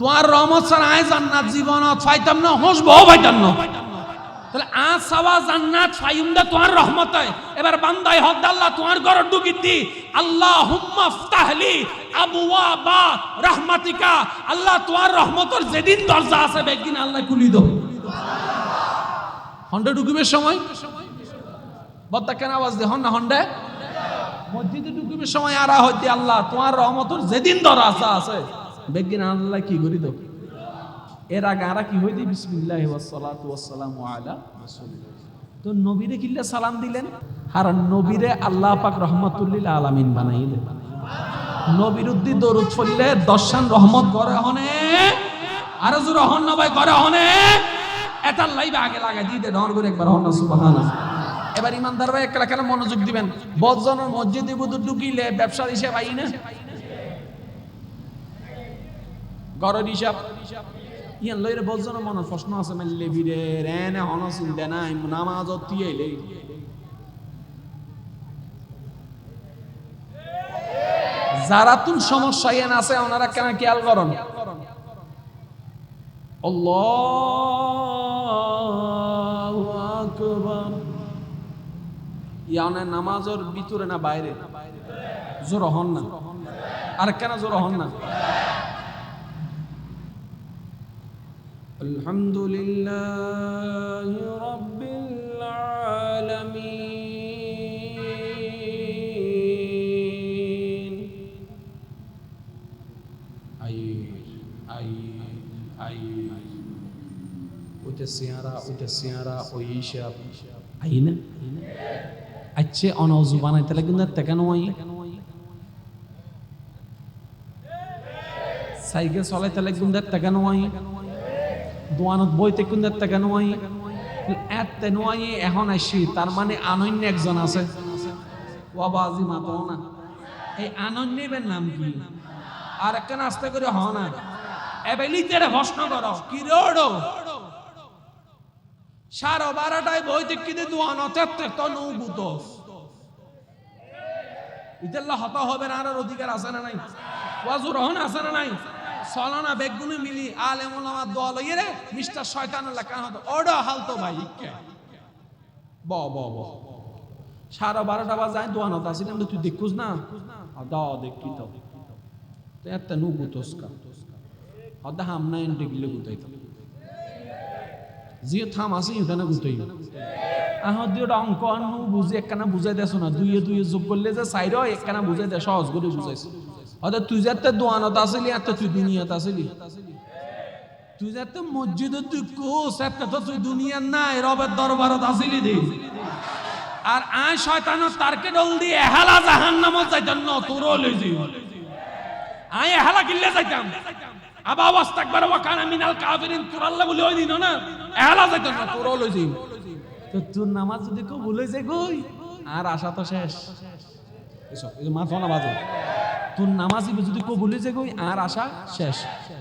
তোমার রহমত ছাড়া আয় জান্নাত জীবনত পাইতাম না হসবো পাইতাম না। তাহলে আজ সাওয়া জান্নাত ফাইম দা তোমার রহমত। এবার বান্দাই হক আল্লাহ, তোমার ঘর ঢুকি দি। আল্লাহ হুম্মা ফতাহলি আবুয়া বা রহমাতিকা। আল্লাহ, তোমার রহমতর যেদিন দরজা আছে বেগদিন আল্লাহ খুলি দাও। হন্ডা ঢুকিবের সময়? বদ্দা কেন আওয়াজ দে? হন না হন্ডা? মসজিদে ঢুকিবের সময়, আরা হইতে আল্লাহ, তোমার রহমতর যেদিন দরজা আছে। বেগদিন আল্লাহ কি করি দাও? এর আগে আরা কি হইতে বিসমিল্লাহ ওয়াসসালাতু ওয়াসসালামু আলা রাসূলিল্লাহ। তো নবীরে কিল্লা সালাম দিলেন? আর নবীরে আল্লাহ পাক রহমাতুল্লিল আলামিন বানাইলেন। নবীর উদ্দি দরুদ পড়লে দর্শন রহমত করে হনে, আর জোর হন না ভাই করে হনে। এটার লাইবে আগে লাগাই দিয়ে দে ডর করে একবার হন না, সুবহানাল্লাহ। এবার ইমানদার ভাই একলা কেন মনোযোগ দিবেন। বজনের মসজিদে বুধ ঢুকিলে ব্যবসার হিসেব আই না গড়ের হিসাব ইয়ান লইরে বলজন মনে প্রশ্ন আছে মেললে ভিড়ে রেনে হন নামাজ যারা তুন সমস্যা ইয়ান আছে, ওনারা কেন খেয়াল করন? ইয়ানে নামাজের ভিতরে না বাইরে? জোর হন না। আর কেন জোর হন না? الحمد لله رب العالمين. عيد عيد عيد وتسيارة وتسيارة ويشاب اين أتشي أنا زبانة تلقنا تكنوين سايقة صلاة تلقنا تكنوين দোয়ানত বইতে কোন দেখতে কেন আই এত নয় এখন আসি। তার মানে আনন্য একজন আছে। ওয়াবাজি মাতো না? এই আনন্যের নাম কি? আর একখান আস্তে করে হ না। এবেলিতে প্রশ্ন করো, কি রোডো? সাড়ে বারোটায় বইতে কিনে দোয়ানত তো নৌবুত ইতাল্লা হত না আর অধিকার আছে না নাই? ওয়াজুর হন আছে না নাই? সলানা বেগুনি মিলি আলেম ওলামা দল ইয়ে মিস্টার শয়তান আল্লাহ কান হতো। ওডা হালতো ভাই ব ব ব। সাড়ে বারোটা বাজায় দোয়ানত আসিলাম তুই দেখুস না? দ দেখি তো। তো এত নু গুতোসকা হদা হামনা এন্টে গিলে গুতাইতো জিও থাম আসি ইউদানা গুতাই। আহ দিও অঙ্ক নু বুঝে একখানা বুঝাই দেছো না? দুইয়ে দুইয়ে যোগ করলে যে সাইড একখানা বুঝাই দে সহজ করে বুঝাইছে। অর্থাৎ তুই যাতে দোয়ানত আসলি এত তুই দুনিয়াত আসলি তুই যাতে মসজিদে তুই কোস এত তো তুই দুনিয়ার নাই রবের দরবারত আসলি দে আর আয় শয়তানত তারকে ডল দিয়ে এহালা জাহান নামত যাইতাম ন লই যাই আয় এহালা কিল্লে যাইতাম আবা অবস্থা একবার ওয়াকানা মিনাল কাফিরিন তোর আল্লাহ বলে ওই দিন না এহালা যাইতাম না লই যাই তো তোর নামাজ যদি কেউ ভুলে যায় গই আর আশা তো শেষ এসব মাথা না বাজো তোর নামাজি যদি কবুলি যে গই আর আশা শেষ।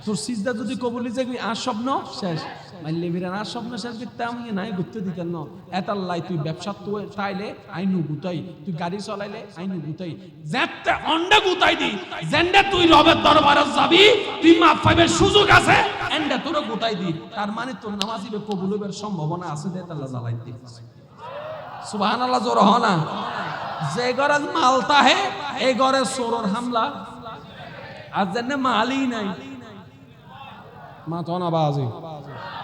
তোর সিজদা যদি কবুলি যে গই আর স্বপ্ন শেষ। মাইলে বিরান আর স্বপ্ন শেষ করতে আমি নাই, ঘুরতে দিতেন না এতার লাই তুই ব্যবসা তো চাইলে আইনু গুতাই, তুই গাড়ি চলাইলে আইনু গুতাই। যেতে অন্ডে গুতাই দি জেন্ডে তুই রবের দরবারে যাবি, তুই মাপ পাইবের সুযোগ আছে, এন্ডে তোর গুতাই দি। তার মানে তোর নামাজি কবুল হইবার সম্ভাবনা আছে দে তাল্লা জ্বালাই দি সুবহানাল্লাহ, জোর হ না। যে ঘরে মালতা হে এই ঘরে চোরর হামলা। আর যেন মালই নাই। মাথন আবাজি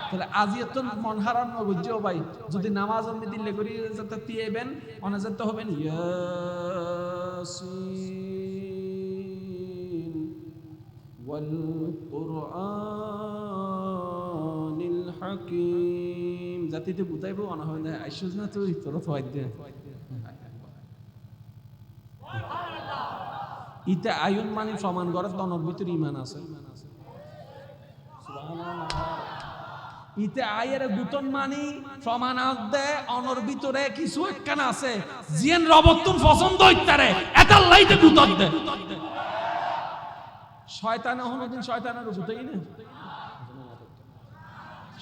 তাহলে আজি এত মন হারান বুঝছ ভাই যদি নামাজ আমি দিলে করি যাতে তিয়েবেন অনে যেতে হবেন কুরআনিল হাকিম। জাতিতে বুঝাইবো অনা হয় না আইসুজ না তুই তোর তো দে ইতে আয়ুন মানে সমান করে দনর ভিতরে ইমান আছে। ইতে আয়ের গুতন মানি সমান অনর ভিতরে কিছু একখান আছে। জিয়েন রবতুন পছন্দ হইতারে, এটার লাইতে গুতন দে। শয়তানে হনদিন শয়তানের গুতাই না।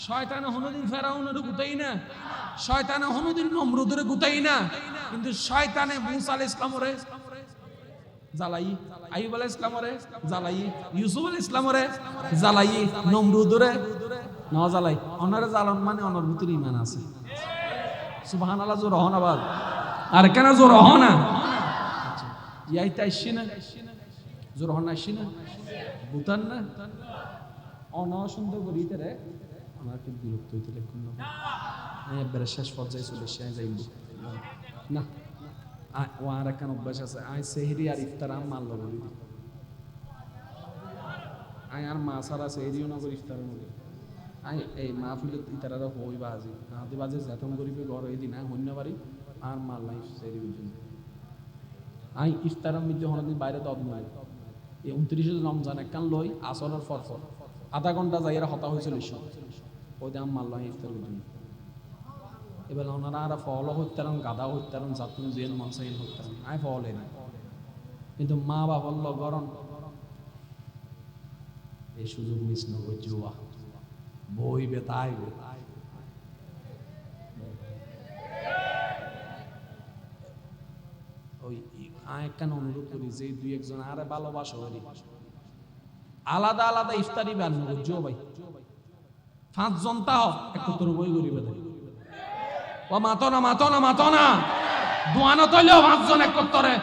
শয়তানে হনদিন ফেরাউনের গুতাই না। শয়তানে হনদিন নমরুদের গুতাই না। কিন্তু শয়তানে মুসা আলাইহিস ইসলামরে জ্বালাই। আইব আলাহ ইসলামরে জ্বালাই। ইউসুফ আল ইসলামরে জ্বালাই। নমরুদরে ন জ্বালাই অনারে জ্বালন মানে অনার ভিতরে ইমান আছে। সুবাহান আল্লাহ জোর হন আবার আর কেন জোর হন না? ইয়াইতে আসছি না? জোর হন আসছি না? ভুটান না? অনসুন্দর করিতে রে। আমার একটু বিরক্ত হইতে লেখুন না আমি একবারে শেষ পর্যায়ে চলে এসে যাইব। না। ও আর একখান অভ্যাস আছে আই সেহরি আর ইফতার আম মারল বলি আই আর মা সারা সেহরিও না করি ইফতারও না আই এই মা ফুলে ইতারা হই বাজি হাতে বাজে যেতন করিবে ঘর এই দিন হন্য পারি আর মারলাই সেহরি বুঝুন আই ইফতার যখন আমি বাইরে দব নয় এই উনত্রিশে রমজান একখান লই আসরের ফর ফর আধা ঘণ্টা যাই এরা হতা হয়েছিল ওই দাম মারল ইফতার বুঝুন এবার ওনারা আর ফল হত্যারণ গাদা হত্যারণ জাতুন জেল মনসাইন হত্যারণ আই ফলে না কিন্তু মা বাবার লগরণ এই সুযোগ মিস নগর জুয়া। বই বেতাই ওই আয় অনুরোধ করি, যে দুই একজন আরে ভালোবাসো আলাদা আলাদা ইফতারি নগর জো ভাই। পাঁচজন তাও একত্র বই ও মাতো না মাতো না মাতো না দোয়ানো তৈলেও পাঁচজন একত্তরে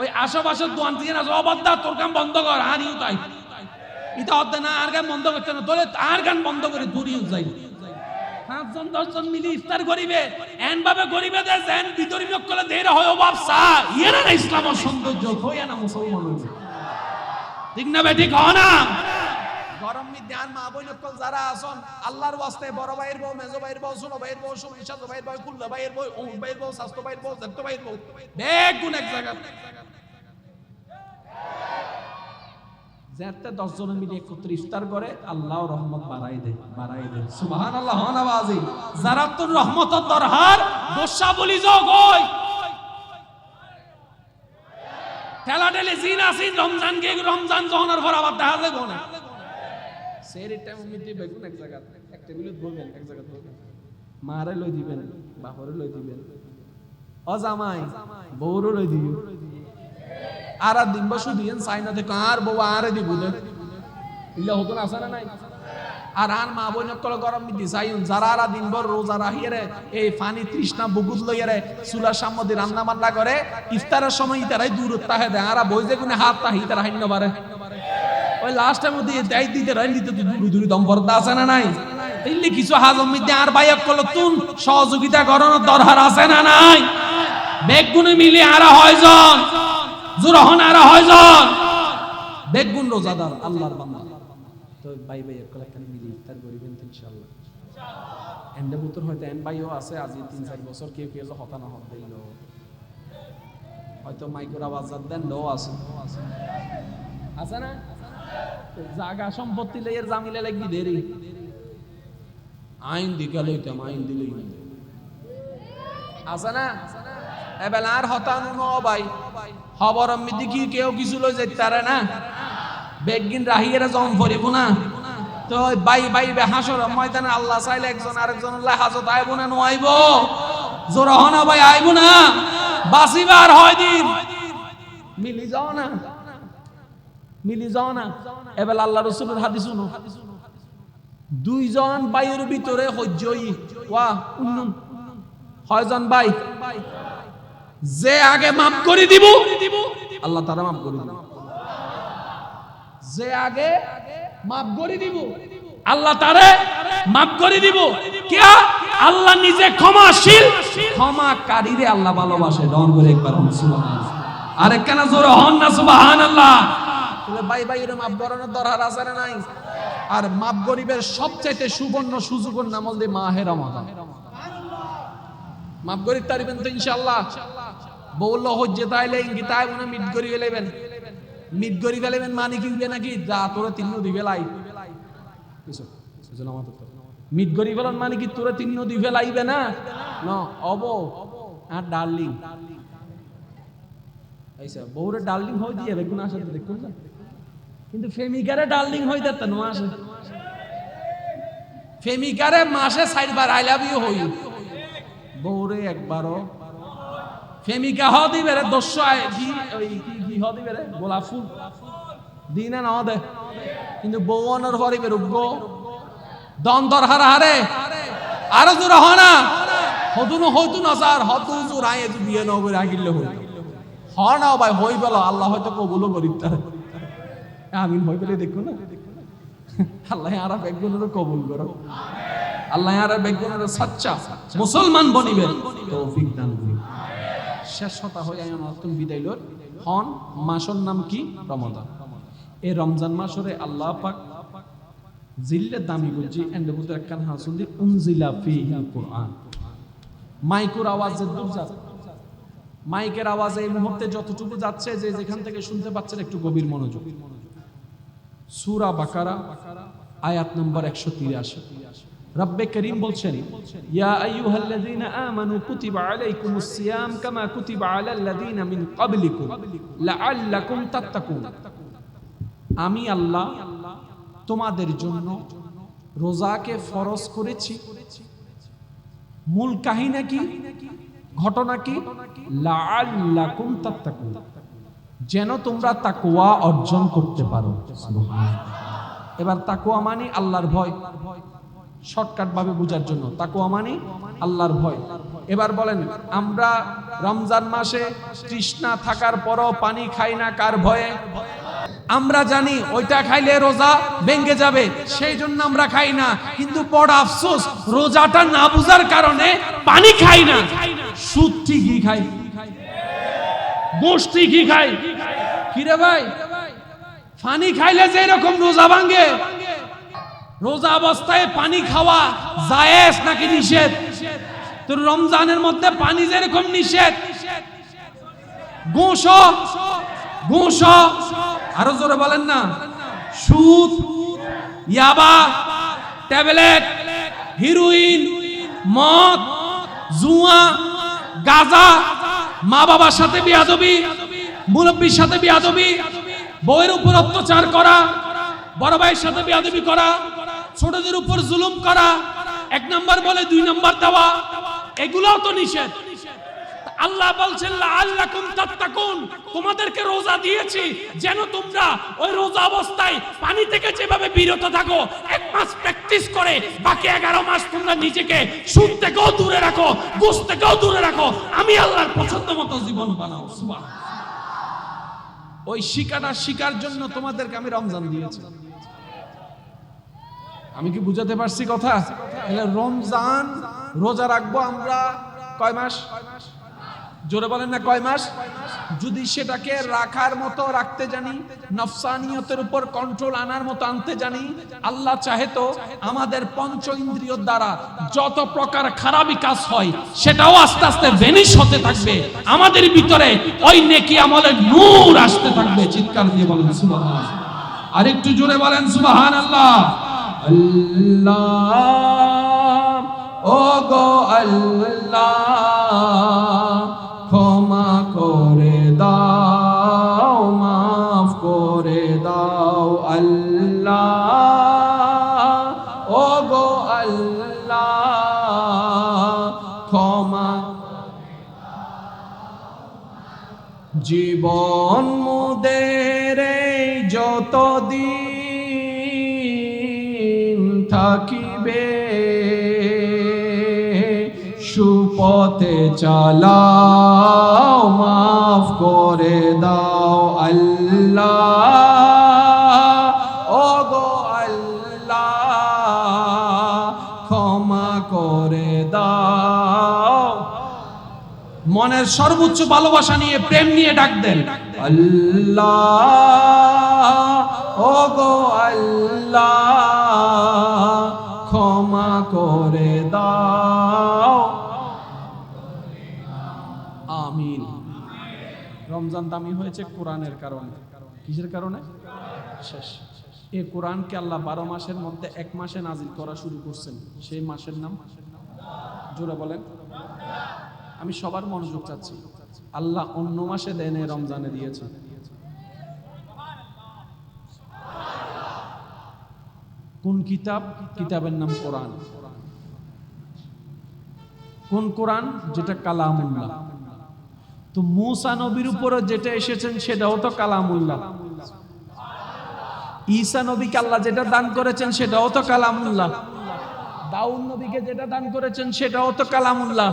ওই আশেপাশের দোয়ান দিয়ে না অবাধ্যা তোর কাম বন্ধ কর, আর ইউ তাই। এটা অর্ধে না, আর গান বন্ধ করছে না, তোলে আর গান বন্ধ করে দূরিও যাই। পাঁচজন, দশজন মিলি ইফতার করিবে এন ভাবে করিবে দে যেন ভিতরি করে দের হয় অভাব সা। ইয়ে না ইসলামের সৌন্দর্য হইয়া না মুসলমান হইবে ঠিক না বে, ঠিক না। গরম মিদ্যান মা বই নকল যারা আসন আল্লাহর ওয়াস্তে বড় ভাইয়ের বউ, মেজো ভাইয়ের বউ, ছোট ভাইয়ের বউ সুমি সাজো ভাইয়ের বউ কুল্লা ভাইয়ের বউ, অমুক ভাইয়ের বউ, স্বাস্থ্য ভাইয়ের বউ জেঠো ভাইয়ের বউ বেগ গুণ এক জায়গা যেতে দশ জন মিলে একত্রে ইফতার করে আল্লাহ রহমত বাড়াই দে বাড়াই দে সুবহান আল্লাহ হন আওয়াজি। যারা তোর রহমত দরহার দোষা বলি যোগ হই ঠেলা ঠেলে জিন আসিন, রমজান গে রমজান জহনের পর আবার দেখা যায় না। টাইম বেগুন এক জায়গা এক টেবিলত বলবেন এক জায়গা মারে লই দিবেন, বাপরে লই দিবেন। ও জামাই, বউরও লই দিবেন আর আর দিন বসু দিয়েন সাইনা থেকে আর বউ আরে দিব দে ইলা হতো না নাই? আর আন মা বোন কল গরম মিটি চাইন যারা আর দিন ভর রোজা রাহিয়ে এই পানি তৃষ্ণা বুগুত লইয়ারে চুলার সামনে রান্না বান্না করে, ইফতারের সময় ইতারাই দূর তাহে দেয়। আর বই যে কোনে হাত তাহি তারা হাইন্য পারে। ওই লাস্টের মধ্যে দেয় দিতে রাই দিতে তো দূরে দূরে দম পড়তে আছে না নাই? তাইলে কিছু হাজম মিদ্যে আর বাইক কল তুন সহযোগিতা করানোর দরকার আছে না নাই? বেগুনে মিলে আর হয়জন, জুরহন আর হয়জন। বেগুন রোজাদার, আল্লাহর বান্দা। তো ভাই ভাই, একলা এখানে মিলে ইফতার করিবেন তো ইনশাআল্লাহ। এন্ডে বুতর হয়তো এন ভাইও আছে, আজি তিন চার বছর কেউ কেউ হতা না হত দিল। হয়তো মাইক্রো আওয়াজ দেন লো আছে। আছে না? জাগা সম্পত্তি লইয়ের জামিলে লাগবি দেরি। আইন দিকে লইতাম, আইন দিলেই আছে না এবেলা আর হতানো ন ভাই। খবর আমি দেখি কেউ কিছু লই যাই তারে না। বেগিন রাহিয়েরা জম পড়িব না। তো বাই বাই বে হাসর ময়দানে আল্লাহ চাইলে একজন আরেকজন আল্লাহ হাজত আইব না, নোয়াইব? জোর হনা ভাই, আইব না। বাসিবার হয় দিন। মিলি যাও না। মিলি যাও না। এবার আল্লাহ রসুলের হাদিস শুনো। দুইজন বাইয়ের ভিতরে সহ্যই ওয়া উন্নন ছয়জন ভাই? যে আগে মাফ করে দিব, আল্লাহ তারা মাফ করে দিব। যে আগে মাফ করে দিব, আল্লাহ তারে মাফ করে দিব। কিয়া আল্লাহ নিজে ক্ষমাশীল। ক্ষমাকারীরে আল্লাহ ভালোবাসে। ডন করে একবার হন, সুবহানাল্লাহ। আরে কেন জোরে হন না, সুবহানাল্লাহ। ভাই এর মাফ করানোর দরকার আছে নাই? আর মাফ গরিবের সবচাইতে সুবর্ণ সুযোগের নাম হল মাহে রমাদান মাফ করি তারিবেন তো ইনশাআল্লাহ। বউল হজ্জে তাইলে গীতায় মনে মিট করি ফেলেবেন মিট করি ফেলেবেন মানে কি নাকি? যা তোরা তিন নদী ফেলাই। মিট করি ফেলন মানে কি তোরা তিন নদী ফেলাইবে না? ন, অব। R darling. এইসব বউরে ডার্লিং হয়ে দিয়ে বেগুন আসে দেখুন না। কিন্তু ফেমিকারে ডার্লিং হয়ে দিতে নো আসে। ফেমিকারে মাসে চারবার আই লাভ ইউ হই। বউরে একবারও। ফেমিকা হ দিবে রে, দস্য কি ওই কি হ দিবে রে, গোলাপ ফুল। দিনে না দে। কিন্তু বৌনের হরিবে রুগ্গ। দন দর হারা হারে। আরও জোর হ না। হতুন হইতু না স্যার হতু জোর আয় বিয়ে ন করে আগিলে হই। হ না ভাই, হই বেল, আল্লাহ হয়তো কবুলও করি তার আমিন হই পেলে দেখো না। আল্লাহ আর বেগুনের কবুল করো। আল্লাহ আর সাচ্চা। মুসলমান বনিবেন তৌফিক দান করি। শেষ কথা হয়ে আইন নতুন বিদায় লর হন, মাসের নাম কি? রমাদান এই রমজান মাসরে আল্লাহ পাক জিল্লে দামি বুঝি এন্ডে বুঝে একখান হাসুন দি উনজিলা ফিহিল কোরআন। মাইকুর আওয়াজে দূর যাচ্ছে মাইকের আওয়াজে এই মুহূর্তে যতটুকু যাচ্ছে, যে যেখান থেকে শুনতে পাচ্ছেন, একটু গভীর মনোযোগ। সূরা বাকারা, আয়াত নম্বর 183 রব্বে করিম বলছেন, ইয়া আইয়ুহাল্লাযীনা আমানু কুতিবা আলাইকুমুস সিয়াম কামা কুতিবা মিন ক্বাবলিকুম লাআল্লাকুম তাত্তাকুন। আমি আল্লাহ তোমাদের জন্য রোজাকে ফরজ করেছি। মূল কাহিনী কি? ঘটনা কি? লাআল্লাকুম তাত্তাকুন। যেন তোমরা তাকওয়া অর্জন করতে পারো। এবার তাকওয়া মানে আল্লাহর ভয়। শর্টকাট ভাবে বোঝার জন্য তাকওয়া মানে আল্লাহর ভয়। এবার বলেন, আমরা রমজান মাসে তৃষ্ণা থাকার পরও পানি খাই না কার ভয়ে? আমরা জানি ওইটা খাইলে রোজা ভেঙে যাবে, সেই জন্য আমরা খাই না। কিন্তু বড় আফসোস, রোজাটা না বুঝার কারণে পানি খাই না। সুদ ঠিকই খাই। গোষ্ঠী কি খাই কিরে ভাই? পানি খাইলে যে এরকম রোজা ভাঙ্গে রোজা অবস্থায় পানি খাওয়া জায়েজ নাকি নিষেধ? তো রমজানের মধ্যে পানি যেরকম নিষেধ? গোস গোস আরও জোরে বলেন না। সুদ, ইয়াবা, ট্যাবলেট, হিরোইন, মদ, জুয়া, গাজা মা বাবার সাথে বিয়াদবি, মুরব্বীর সাথে বিয়াদবি, বউয়ের উপর অত্যাচার করা, বড় ভাইয়ের সাথে বিয়াদবি করা, ছোটদের উপর জুলুম করা, এক নাম্বার বলে দুই নাম্বার দেওয়া, এগুলোও তো নিষেধ। আল্লাহ বলছেন আল্লাকুম তাত্তাকুন। তোমাদেরকে রোজা দিয়েছি। যেন তোমরা ওই রোজা অবস্থায় পানি থেকে যেভাবে বিরত থাকো, এক মাস প্র্যাকটিস করে, বাকি এগারো মাস তোমরা নিজেকে সুদ থেকেও দূরে রাখো ঘুষ থেকেও দূরে রাখো। আমি আল্লাহর পছন্দ মতো জীবন বানাও সুবহান ওই শিকাটা শিকার জন্য তোমাদেরকে আমি রমজান দিয়েছি। আমি কি বুঝাতে পারছি কথা? রমজান রোজা রাখব আমরা কয় মাস? জোরে বলেন না, কয় মাস? যদি সেটাকে রাখার মতো রাখতে জানি, নফসানিয়তের উপর কন্ট্রোল আনার মতো আনতে জানি, আল্লাহ চাহে তো আমাদের পঞ্চ ইন্দ্রিয় দ্বারা যত প্রকার খারাপই কাজ হয়, সেটাও আস্তে আস্তে ভেনিশ হতে থাকবে। আমাদের ভিতরে ওই নেকি আমলের নূর আসতে থাকবে। চিৎকার দিয়ে বলেন সুবহান আর একটু জোরে বলেন সুবহান আল্লাহ আল্লাহ ও গো আল্লাহ। জীবন মোদের যত দিন থাকিবে সুপথে চালাও মাফ করে দাও আল্লাহ। মনের সর্বোচ্চ ভালোবাসা নিয়ে প্রেম নিয়ে ডাক দেন। আল্লাহ ও গো আল্লাহ, ক্ষমা করে দাও। আমিন। রমজান দামি হয়েছে কোরআনের কারণে। কিসের কারণে? শেষ। এই কোরআনকে আল্লাহ বারো মাসের মধ্যে এক মাসে নাজিল করা শুরু করছেন। সেই মাসের নাম? জোরে বলেন। আমি সবার মনোযোগ চাচ্ছি। আল্লাহ অন্য মাসে দেন রমজানে দিয়েছে। কোন কিতাব? কিতাবের নাম কোরআন। কোন কোরআন? যেটা কালামুল্লাহ। তো মুসা নবীর উপরে যেটা এসেছেন, সেটাও তো কালামুল্লাহ। ঈসা নবীকে আল্লাহ যেটা দান করেছেন, সেটাও তো কালামুল্লাহ। দাউদ নবীকে যেটা দান করেছেন, সেটাও তো কালামুল্লাহ।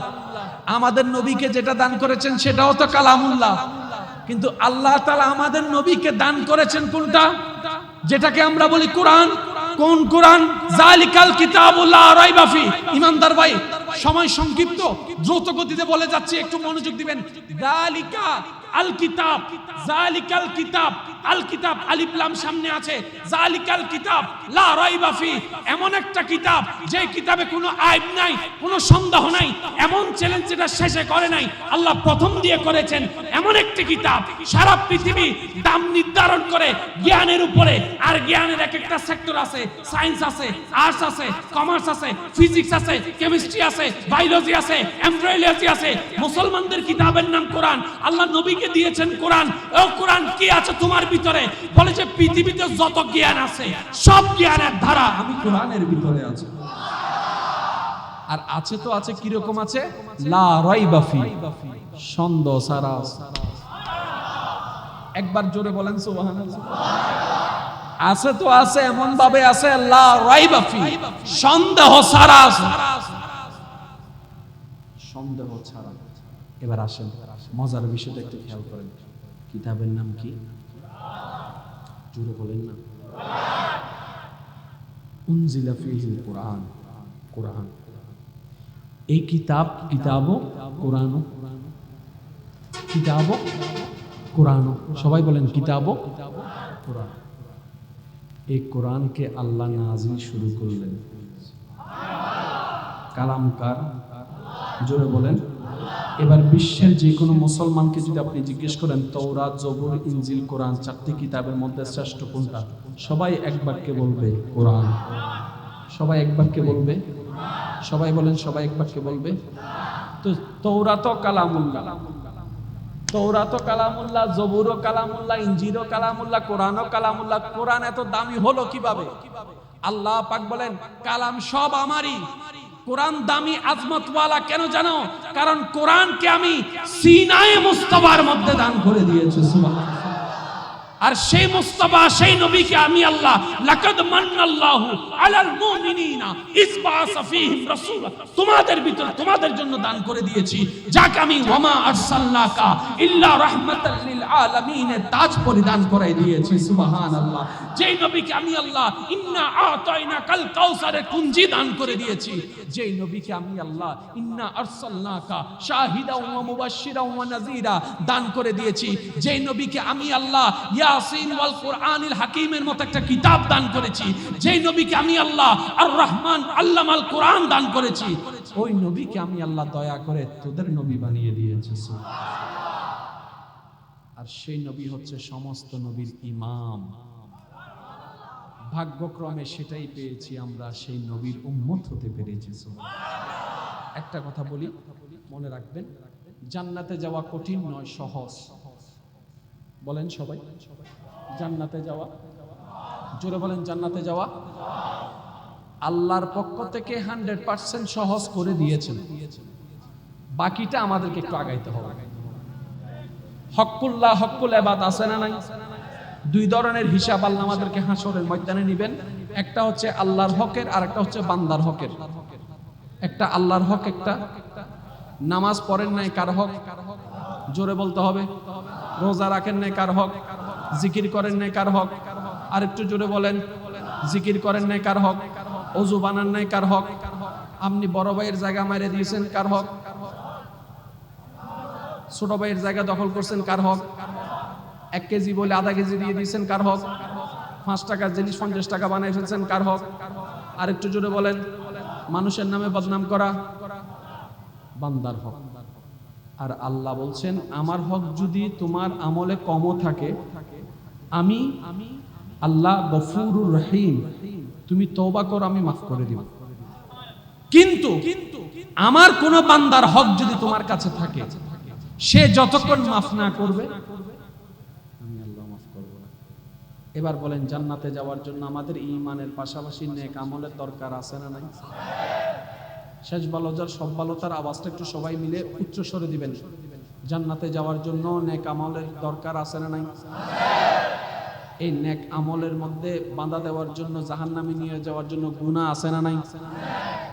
আমাদের নবীকে যেটা দান করেছেন সেটাও তো কালামুল্লাহ। কিন্তু আল্লাহ তালা আমাদের নবীকে দান করেছেন কোনটা? যেটাকে আমরা বলি কোরআন। কোন কোরআন? জালিকাল কিতাবুল্লাহ রাইবাফি ইমানদার ভাই, সময় সংক্ষিপ্ত, দ্রুত গতিতে বলে যাচ্ছি, একটু মনোযোগ দিবেন। জালিকা আল কিতাব জালিকাল কিতাব আল কিতাব সামনে আছে। জালিকাল কিতাব, লা রাইবা ফি, এমন একটা কিতাব, যে কিতাবে কোনো নাই, কোনো সন্দেহ নাই, এমন চ্যালেঞ্জ শেষে করে নাই। আল্লাহ প্রথম দিয়ে করেছেন এমন একটি কিতাব, সারা পৃথিবী দাম নির্ধারণ করে জ্ঞানের উপরে, আর জ্ঞানের এক একটা সেক্টর আছে সায়েন্স আছে আর্টস আছে কমার্স আছে ফিজিক্স আছে কেমিস্ট্রি আছে বায়োলজি আছে এমব্রয়ডারি আছে। মুসলমানদের কিতাবের নাম কোরআন। আল্লাহ নবীকে দিয়েছেন কোরআন। ও কোরআন কি আছে তোমার ভিতরে? বলে যে পৃথিবীতে যত জ্ঞান আছে, সব জ্ঞানের ধারা আমি কোরআনের ভিতরে আছে। আর আছে তো আছে কীরকম আছে? লা রাইবাফি সন্দেহ সারা। একবার জোরে বলেন সুবহানাল্লাহ। আছে তো আছে এমন ভাবে আছে, লা রাইবাফি সন্দেহ সারা সন্দেহ ছাড়া। এবার আসেন। মজার বিষয়টা একটু খেয়াল করেন। কিতাবের নাম কি? বলেন না। উনজিলা ফিহিল কোরআন কোরআন। এই কিতাব কিতাবও কিতাবও সবাই বলেন কিতাবও কোরআন। এই কোরআনকে আল্লাহ নাজিল শুরু করলেন। কালামকার জোরে বলেন। এবার বিশ্বের যে কোনো মুসলমানকে যদি আপনি জিজ্ঞেস করেন তৌরাত জবুর, ইনজিল, কোরআন, চারটি কিতাবের মধ্যে শ্রেষ্ঠ কোনটা? সবাই এক বাক্যে বলবে কোরআন। সবাই এক বাক্যে বলবে? সবাই বলেন, সবাই এক বাক্যে বলবে? তো তৌরাত কালামুল্লাহ। তৌরাত কালামুল্লাহ, জবুরও কালামুল্লাহ ইঞ্জিরও কালামুল্লাহ, কোরআনও কালামুল্লাহ। কোরআন এত দামি হলো কীভাবে? আল্লাহ পাক বলেন, কালাম সব আমারই। কোরআন দামি আজমতওয়ালা কেন জানো? কারণ কোরআনকে আমি সিনায়ে মুস্তফার মধ্যে দান করে দিয়েছি আর সেই মুস্তাফা, সেই নবীকে আমি আল্লাহ, লাকাদ মান্নাল্লাহু আলাল মুমিনিনা ইজ বাআসা ফীহিম রাসূলা। তোমাদের ভিতর, তোমাদের জন্য দান করে দিয়েছি। যাকে আমি ওয়ামা আরসালনাকা ইল্লা রাহমাতাল লিল আলামিন তাজ পরিধান করাই দিয়েছি, সুবহানাল্লাহ। যেই নবীকে আমি আল্লাহ ইন্না আতাইনা কাল কাউসারের কুঞ্জি দান করে দিয়েছি, যেই নবীকে আমি আল্লাহ ইন্না আরসালনাকা শাহিদা ওয়া মুবাশশিরা ওয়া নাযীরা দান করে দিয়েছি, যেই নবীকে আমি আল্লাহ ইয়াসিন ওয়াল কোরআনিল হাকিমের মতো একটা কিতাব দান করেছি, যেই নবীকে আমি আল্লাহ আর রহমান আল্লামাল কোরআন দান করেছি, ওই নবীকে আমি আল্লাহ দয়া করে তোদের নবী বানিয়ে দিয়েছি আর সেই নবী হচ্ছে সমস্ত নবীর ইমাম। ভাগ্যক্রমে সেটাই পেয়েছি আমরা, সেই নবীর উম্মত হতে পেরেছি একটা কথা বলি, মনে রাখবেন, জান্নাতে যাওয়া কঠিন নয়, সহজ। বলেন সবাই, জান্নাতে যাওয়া, জোরে বলেন জান্নাতে যাওয়া, আল্লাহর পক্ষ থেকে হান্ড্রেড পার্সেন্ট সহজ করে দিয়েছেন। বাকিটা আমাদেরকে একটু আগাইতে হবে। হকুল্লাহ হকুল এবাদ আছে না নাই? দুই ধরনের হিসাব আল্লাহ আমাদেরকে হাসরের ময়দানে নিবেন। একটা হচ্ছে আল্লাহর হকের আর একটা হচ্ছে বান্দার হকের। একটা আল্লাহর হক, একটা নামাজ পড়েন নাই কার হক? জোরে বলতে হবে। রোজা রাখেন নাই কার হক? জিকির করেন নাই কার হক? আর একটু জোরে বলেন। জিকির করেন নাই কার হক? অজু বানান নাই কার হক? আপনি বড় ভাইয়ের জায়গা মারে দিয়েছেন কার হক? ছোট ভাইয়ের জায়গা দখল করছেন কার হক? এক কেজি বলে আধা কেজি দিয়ে দিয়েছেন, কার হক? পাঁচ টাকার জিনিস, পঞ্চাশ টাকা বানাই ফেলছেন, কার হক? আর একটু জোরে বলেন, মানুষের নামে বদনাম করা বান্দার হক। আর আল্লাহ বলছেন, আমার হক যদি তোমার আমলে কমও থাকে আমি আমি আল্লাহ গফুরুর রহিম, তুমি তওবা করো, আমি মাফ করে দিব। কিন্তু আমার কোন বান্দার হক যদি তোমার কাছে থাকে, সে যতক্ষণ মাফ না করবে আমি আল্লাহ মাফ করব না এবার বলেন, জান্নাতে যাওয়ার জন্য আমাদের ইমানের পাশাপাশি নেক আমলের দরকার আছে না নাই? শেষ বালজার সব বালতার আওয়াজটা একটু সবাই মিলে উচ্চ স্বরে দিবেন। জান্নাতে যাওয়ার জন্য নেক আমলের দরকার আছে না নাই? এই নেক আমলের মধ্যে বাঁধা দেওয়ার জন্য, জাহান্নামি নিয়ে যাওয়ার জন্য গুণা আছে না নাই?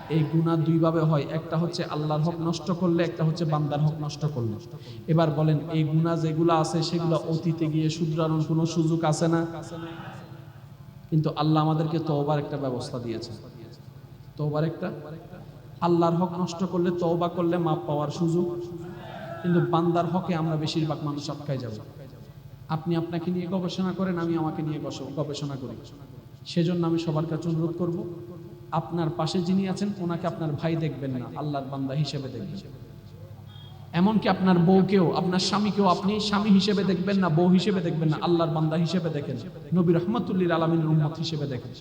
এই গুনাহ দুইভাবে হয়। একটা হচ্ছে আল্লাহর হক নষ্ট করলে, একটা হচ্ছে বান্দার হক নষ্ট করলে। এবার বলেন, এই গুনাহ যেগুলো আছে, সেগুলো অতীতে গিয়ে শুধরানোর কোনো সুযোগ আছে না? কিন্তু আল্লাহ আমাদেরকে তওবার একটা ব্যবস্থা দিয়েছে তওবার একটা? আল্লাহর হক নষ্ট করলে তওবা করলে মাপ পাওয়ার সুযোগ। কিন্তু বান্দার হকে আমরা বেশিরভাগ মানুষ আটকায় যাব। আপনি আপনাকে নিয়ে গবেষণা করেন, আমি আমাকে নিয়ে গবেষণা করি। সেজন্য আমি সবার কাছে অনুরোধ করব আপনার পাশে যিনি আছেন, ওনাকে আপনার ভাই দেখবেন না, আল্লাহর বান্দা হিসেবে দেখবেন। এমনকি আপনার বউকেও, আপনার স্বামীকেও আপনি স্বামী হিসেবে দেখবেন না, বউ হিসেবে দেখবেন না, আল্লাহর বান্দা হিসেবে দেখেন। নবী রহমতুল্লির আলমিনের উম্মত হিসেবে দেখেন।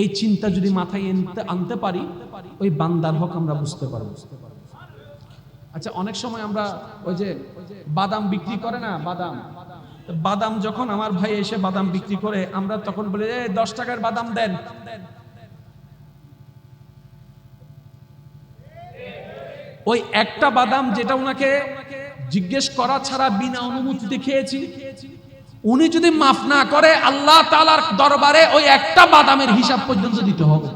এই চিন্তা যদি মাথায় আনতে পারি, ওই বান্দার হক আমরা বুঝতে পারব। আচ্ছা অনেক সময় আমরা ওই যে বাদাম বিক্রি করে না, বাদাম? বাদাম যখন আমার ভাই এসে বাদাম বিক্রি করে, আমরা তখন বলি দশ টাকার বাদাম দেন। ওই একটা বাদাম যেটা ওনাকে জিজ্ঞেস করা ছাড়া বিনা অনুমতিতে খেয়েছি। উনি যদি মাফ না করে, আল্লাহ তালার দরবারে ওই একটা বাদামের হিসাব পর্যন্ত দিতে হবে।